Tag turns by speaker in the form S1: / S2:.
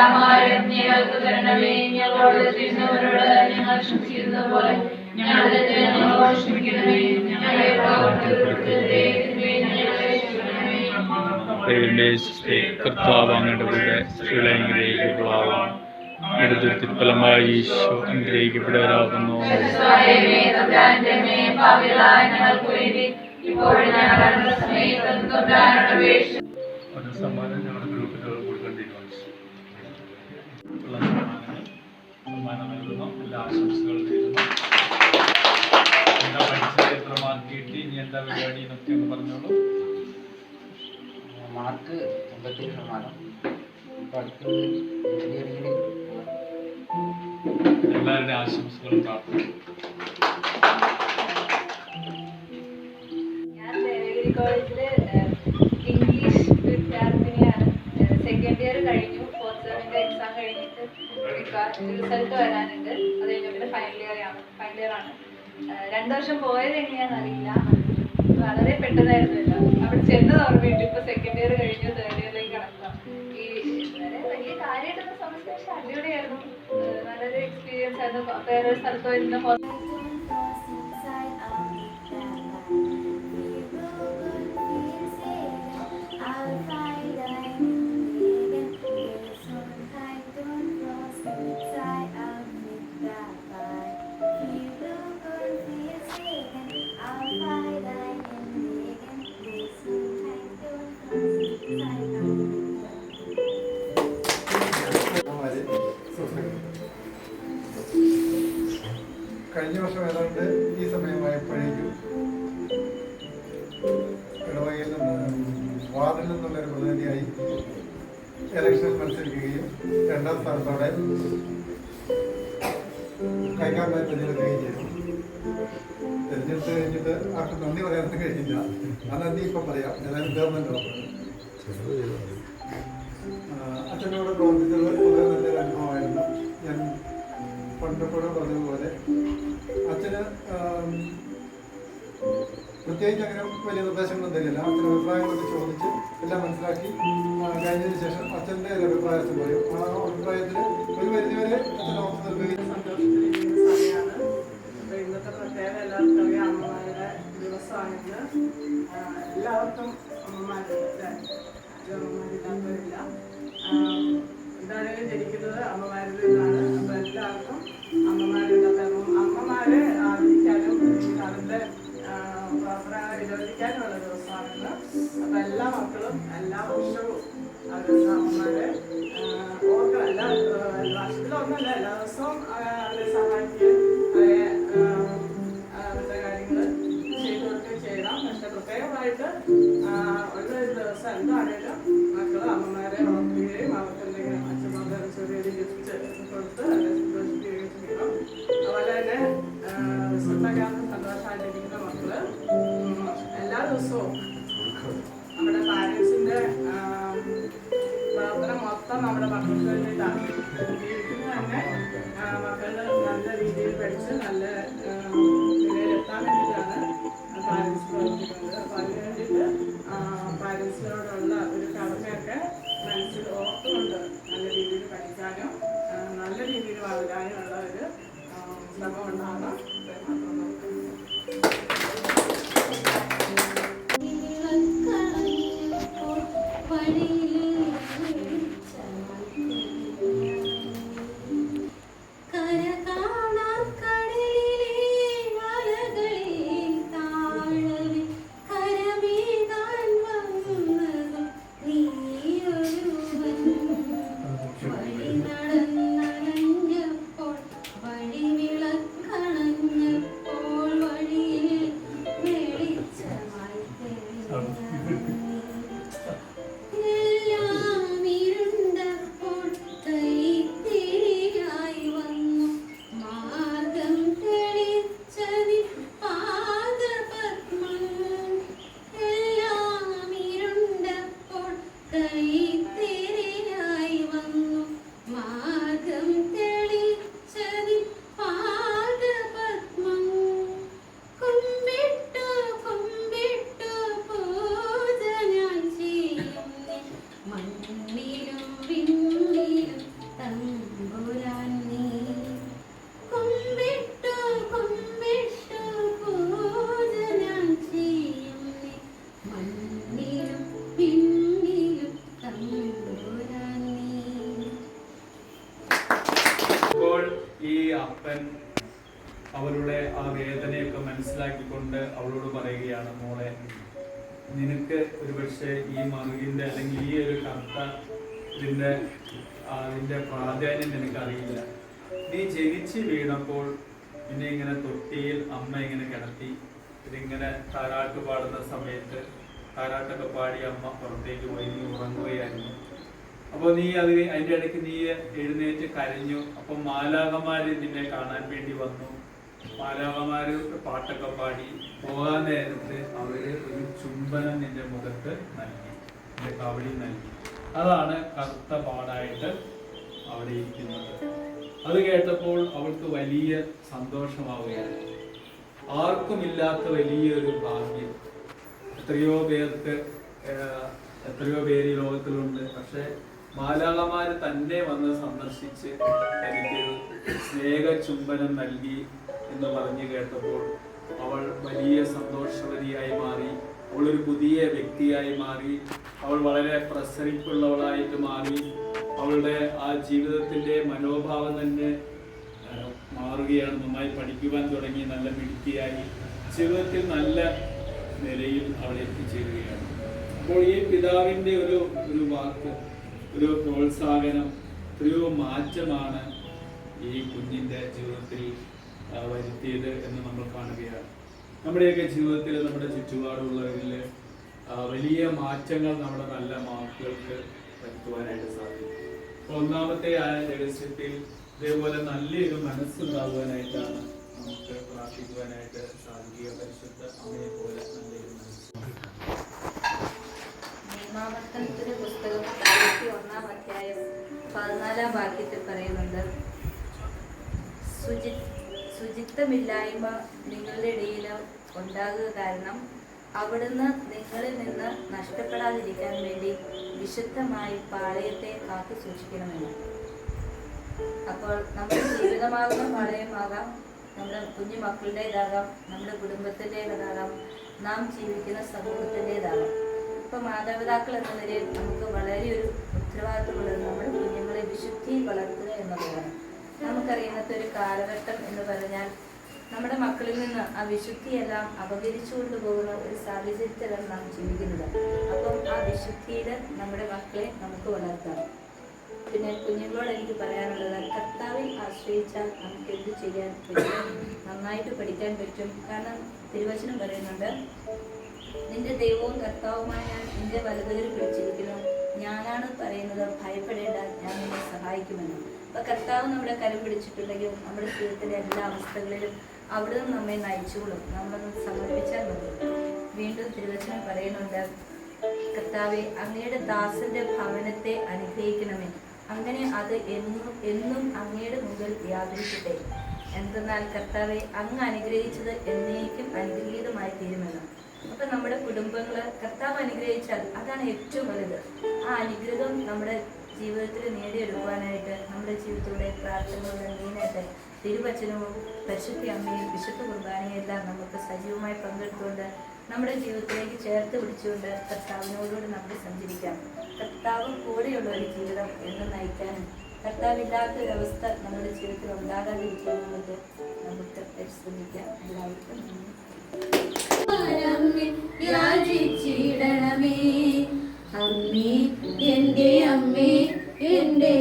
S1: ഞങ്ങൾക്ക് തരണമേ ഞങ്ങളോട് ചെയ്യുന്നവരോട് ഞങ്ങൾ ക്ഷമിച്ചിരുന്ന പോലെ ഞങ്ങളുടെ ഞങ്ങളോട് ക്ഷമിക്കണമേ ഞങ്ങളെ
S2: സൃഷ്ടി കർത്താവ് അങ്ങയുടെ കൂടെ സ്ത്രീകളെ അനുഗ്രഹിക്കപ്പെടാവും എടുത്തിരുത്തിൽ ഫലമായി ഈശോ അനുഗ്രഹിക്കപ്പെടാവുന്നു
S1: കർത്താവേ,
S2: സമ്മാനം നൽകുന്നു. എല്ലാ ആശംസകളും നേരുന്നു. എന്താ പഠിച്ചത്? എത്ര മാർക്ക് കിട്ടി? ഇനി എന്താ പരിപാടി എന്നൊക്കെ ഒന്ന് പറഞ്ഞോളൂ.
S3: മാർക്ക് എൺപത്തി ശതമാനം. ഇപ്പം അടുത്തത് എഞ്ചിനീയറിംഗിൽ
S2: എല്ലാവരുടെ ആശംസകളും പ്രാർത്ഥിക്കും
S4: ഞാൻ കോളേജിൽ റിസൾട്ട് വരാനുണ്ട്. അത് പിന്നെ ഫൈനൽ ഇയർ ആണ്. ഫൈനൽ ഇയർ ആണ്. രണ്ടു വർഷം പോയത് എങ്ങനെയാണെന്ന് അറിയില്ല. വളരെ പെട്ടെന്നായിരുന്നു എല്ലാം അവിടെ ചെന്നത് ഓർമ്മയുണ്ട്. ഇപ്പൊ സെക്കൻഡ് ഇയർ കഴിഞ്ഞു തേർഡ് ഇയറിലേക്ക് കടക്കാം. ഈ വലിയ കാര്യമായിട്ടൊന്നും സമയത്ത് പക്ഷെ അടിപൊളിയായിരുന്നു നല്ലൊരു എക്സ്പീരിയൻസ് ആയിരുന്നു. വേറൊരു സ്ഥലത്ത് വരുന്ന
S5: ഇലക്ഷനിൽ മത്സരിക്കുകയും രണ്ടാം സ്ഥാനത്തോടെ കൈക്കാമ്പായി തിരഞ്ഞെടുക്കുകയും ചെയ്തു. തിരഞ്ഞെടുത്ത് കഴിഞ്ഞിട്ട് ആർക്കും നന്ദി പറയാനൊന്നും കഴിഞ്ഞില്ല. ആ നന്ദി ഇപ്പം പറയാം. ഏതായാലും ഗവൺമെന്റ് അച്ഛനോട് പ്രവർത്തിച്ചത് വളരെ നല്ലൊരു അനുഭവമായിരുന്നു. ഞാൻ പണ്ടപ്പോഴും പറഞ്ഞതുപോലെ അച്ഛന് പ്രത്യേകിച്ച് അങ്ങനെ വലിയ നിർദ്ദേശങ്ങളൊന്നും തരില്ല. അച്ഛൻ അഭിപ്രായങ്ങളൊക്കെ ചോദിച്ച് എല്ലാം മനസ്സിലാക്കി കഴിഞ്ഞതിന് ശേഷം അച്ഛന്റെ ഒരു അഭിപ്രായത്തിൽ പറയും ആ അഭിപ്രായത്തിൽ ഒരു പരിധിവരെ
S6: അച്ഛന്റെ ഓഫീസ് ഇന്നത്തെ എല്ലാവർക്കും അമ്മമാരുടെ ദിവസമാണിത് എല്ലാവർക്കും ജനിക്കുന്നത് അമ്മമാരിൽ വിരോധിക്കാനുമുള്ള അപ്പം എല്ലാ മക്കളും എല്ലാ വർഷവും ആ, ഓർക്കണം എല്ലാ വർഷത്തിലൊന്നല്ല എല്ലാ ദിവസവും അവരെ സഹായിക്കുക അവരെ അവരുടെ കാര്യങ്ങൾ ചെയ്തു കൊടുക്കുക ചെയ്യണം. പക്ഷെ പ്രത്യേകമായിട്ട് ഒരു ദിവസം എന്താണേലും മക്കൾ അമ്മമാരെ ഓർക്കുകയും അവർക്ക് എന്തെങ്കിലും അച്ഛന്മാരുടെ ചെറിയൊരു ഗിഫ്റ്റ് കൊടുത്ത് അവരെ സന്തോഷിക്കുകയും ചെയ്യണം. അതുപോലെ തന്നെ സ്വന്തക്കാർക്ക് സന്തോഷമായിട്ടിരിക്കുന്ന മക്കൾ ദിവസവും നമ്മുടെ പാരൻസിന്റെ പ്രാർത്ഥന മൊത്തം നമ്മുടെ മക്കൾക്ക് വേണ്ടിയിട്ടാണ്. ജീവിക്കുന്നത് തന്നെ ആ, മക്കൾ നല്ല രീതിയിൽ പഠിച്ച് നല്ല നിലയിലെത്താൻ വേണ്ടിയിട്ടാണ് പാരൻസ് പ്രവർത്തിക്കുന്നത് അപ്പൊ അതിന് വേണ്ടിയിട്ട് പാരൻസിനോടുള്ള ഒരു കടമയൊക്കെ മനസ്സിൽ ഓർത്തുകൊണ്ട് നല്ല രീതിയിൽ പഠിക്കാനും നല്ല രീതിയിൽ വളരാനുമുള്ള ഒരു ശ്രമം ഉണ്ടാകണം
S7: Bye. അപ്പൻ അവളുടെ ആ വേദനയൊക്കെ മനസ്സിലാക്കിക്കൊണ്ട് അവളോട് പറയുകയാണ് മോളെ
S2: നിനക്ക് ഒരുപക്ഷെ ഈ മറുകിന്റെ അല്ലെങ്കിൽ ഈ ഒരു കർത്ത ഇതിന്റെ അതിന്റെ പ്രാധാന്യം നിനക്കറിയില്ല. നീ ജനിച്ച് വീണപ്പോൾ പിന്നെ ഇങ്ങനെ തൊട്ടിയിൽ അമ്മ ഇങ്ങനെ കിടത്തി ഇതിങ്ങനെ താരാട്ട് പാടുന്ന സമയത്ത് താരാട്ടൊക്കെ പാടി അമ്മ പുറത്തേക്ക് പോയി നീ ഉറങ്ങുകയായിരുന്നു. അപ്പോൾ നീ അത് അതിന്റെ ഇടയ്ക്ക് നീ എഴുന്നേറ്റ് കരഞ്ഞു. അപ്പം മാലാകമാര് നിന്നെ കാണാൻ വേണ്ടി വന്നു. മാലാകമാര് പാട്ടൊക്കെ പാടി പോകാൻ നേരത്ത് അവർ ഒരു ചുംബനം നിന്റെ മുഖത്ത് നൽകി. നിന്റെ കവടി നൽകി. അതാണ് കറുത്ത പാടായിട്ട് അവിടെ ഇരിക്കുന്നത്. അത് കേട്ടപ്പോൾ അവൾക്ക് വലിയ സന്തോഷമാവുകയാണ്. ആർക്കുമില്ലാത്ത വലിയൊരു ഭാഗ്യം. എത്രയോ പേർക്ക് എത്രയോ പേര് ലോകത്തിലുണ്ട്. പക്ഷെ മാലാകമാര് തന്നെ വന്ന് സന്ദർശിച്ച് എനിക്ക് സ്നേഹ ചുംബനം നൽകി എന്ന് പറഞ്ഞു കേട്ടപ്പോൾ അവൾ വലിയ സന്തോഷവതിയായി മാറി. അവൾ ഒരു പുതിയ വ്യക്തിയായി മാറി. അവൾ വളരെ പ്രസരിപ്പുള്ളവളായിട്ട് മാറി. അവളുടെ ആ ജീവിതത്തിന്റെ മനോഭാവം തന്നെ മാറുകയാണ്. നന്നായി പഠിക്കുവാൻ തുടങ്ങി നല്ല മിടുക്കിയായി. ജീവിതത്തിൽ നല്ല നിലയിൽ അവൾ എത്തിച്ചേരുകയാണ്. അപ്പോൾ ഈ പിതാവിന്റെ ഒരു ഒരു വാക്ക് ഒരു പ്രോത്സാഹനം എത്രയോ മാറ്റമാണ് ഈ കുഞ്ഞിന്റെ ജീവിതത്തിൽ വരുത്തിയത് എന്ന് നമ്മൾ കാണുകയാണ്. നമ്മുടെയൊക്കെ ജീവിതത്തിൽ നമ്മുടെ ചുറ്റുപാടുള്ളവരിൽ വലിയ മാറ്റങ്ങൾ നമ്മുടെ നല്ല മാർക്കുകൾക്ക് വരുത്തുവാനായിട്ട് സാധിക്കും. ഒന്നാമത്തെ ആ രഹസ്യത്തിൽ ഇതേപോലെ നല്ലൊരു മനസ്സുണ്ടാകുവാനായിട്ടാണ് നമുക്ക് പ്രാർത്ഥിക്കുവാനായിട്ട് സാധിക്കുക. പരിശുദ്ധ അമ്മയെ പോലെ നല്ലൊരു മനസ്സ്.
S4: പതിനാലാം വാക്യത്തിൽ പറയുന്നുണ്ട് ശുചി ശുചിത്വമില്ലായ്മ നിങ്ങളുടെ ഇടയിൽ ഉണ്ടാകുക കാരണം അവിടുന്ന് നിങ്ങളിൽ നിന്ന് നഷ്ടപ്പെടാതിരിക്കാൻ വേണ്ടി വിശുദ്ധമായി പാളയത്തെ കാത്തു സൂക്ഷിക്കണമെന്ന്. അപ്പോൾ നമ്മുടെ ജീവിതമാകുന്ന പാളയമാകാം നമ്മുടെ കുഞ്ഞു മക്കളുടേതാകാം നമ്മുടെ കുടുംബത്തിന്റെതാകാം നാം ജീവിക്കുന്ന സമൂഹത്തിന്റെതാകാം. ഇപ്പം മാതാപിതാക്കൾ എന്ന നിലയിൽ നമുക്ക് വളരെ ഒരു ഉത്തരവാദിത്തമുള്ളത് നമ്മുടെ കുഞ്ഞുങ്ങളെ വിശുദ്ധിയിൽ വളർത്തുക എന്നുള്ളതാണ് നമുക്കറിയുന്നത് ഒരു കാലഘട്ടം എന്ന് പറഞ്ഞാൽ നമ്മുടെ മക്കളിൽ നിന്ന് ആ വിശുദ്ധിയെല്ലാം അപകരിച്ചു കൊണ്ടുപോകുന്ന ഒരു സാഹചര്യത്തിലാണ് നാം ജീവിക്കുന്നത്. അപ്പം ആ വിശുദ്ധിയിൽ നമ്മുടെ മക്കളെ നമുക്ക് വളർത്താം. പിന്നെ കുഞ്ഞുങ്ങളോട് എനിക്ക് പറയാനുള്ളത് കർത്താവിൽ ആശ്രയിച്ചാൽ നമുക്ക് എന്ത് ചെയ്യാൻ പറ്റും? നന്നായിട്ട് പഠിക്കാൻ പറ്റും? കാരണം തിരുവചനം പറയുന്നുണ്ട് നിന്റെ ദൈവവും കർത്താവുമായി ഞാൻ നിന്റെ വലതുകയിൽ പിടിച്ചിരിക്കുന്നു. ഞാനാണ് പറയുന്നത് ഭയപ്പെടേണ്ട ഞാൻ നിന്നെ സഹായിക്കുമെന്ന്. അപ്പൊ കർത്താവ് നമ്മുടെ കരം പിടിച്ചിട്ടുണ്ടെങ്കിൽ നമ്മുടെ ജീവിതത്തിലെ എല്ലാ അവസ്ഥകളിലും അവിടുന്ന് നമ്മെ നയിച്ചുകൊള്ളും. നമ്മളൊന്ന് സമർപ്പിച്ചാൽ മതി. വീണ്ടും തിരുവചനം പറയുന്നുണ്ട് കർത്താവെ അങ്ങയുടെ ദാസന്റെ ഭവനത്തെ അനുഗ്രഹിക്കണമേ. അങ്ങനെ അത് എന്നും എന്നും അങ്ങയുടെ മുമ്പിൽ വ്യാപരിക്കട്ടെ. എന്തെന്നാൽ കർത്താവെ അങ്ങ് അനുഗ്രഹിച്ചത് എന്നേക്കും അനുഗ്രഹീതമായി തീരുമെന്ന് അപ്പൊ നമ്മുടെ കുടുംബങ്ങൾ കർത്താവ് അനുഗ്രഹിച്ചാൽ അതാണ് ഏറ്റവും വലുത് ആ അനുഗ്രഹം നമ്മുടെ ജീവിതത്തിൽ നേടിയെടുക്കുവാനായിട്ട് നമ്മുടെ ജീവിതത്തിലൂടെ പ്രാർത്ഥനകളുടെ മെയിനായിട്ട് തിരുവചനവും പരിശുദ്ധി അമ്മയും വിശുദ്ധ കുർബാനയെല്ലാം നമുക്ക് സജീവമായി പങ്കെടുത്തുകൊണ്ട് നമ്മുടെ ജീവിതത്തിലേക്ക് ചേർത്ത് പിടിച്ചുകൊണ്ട് കർത്താവിനോടുകൂടി നമുക്ക് സഞ്ചരിക്കാം. കർത്താവ് കൂടെയുള്ള ഒരു ജീവിതം എന്ന് നയിക്കാനും കർത്താവില്ലാത്ത ഒരവസ്ഥ നമ്മുടെ ജീവിതത്തിൽ ഉണ്ടാകാതിരിക്കാനും നമുക്ക് പരിശ്രമിക്കാം. എല്ലാവർക്കും
S7: യാചിച്ചിടണമേ അമ്മേ എന്റെ അമ്മേ എന്റെ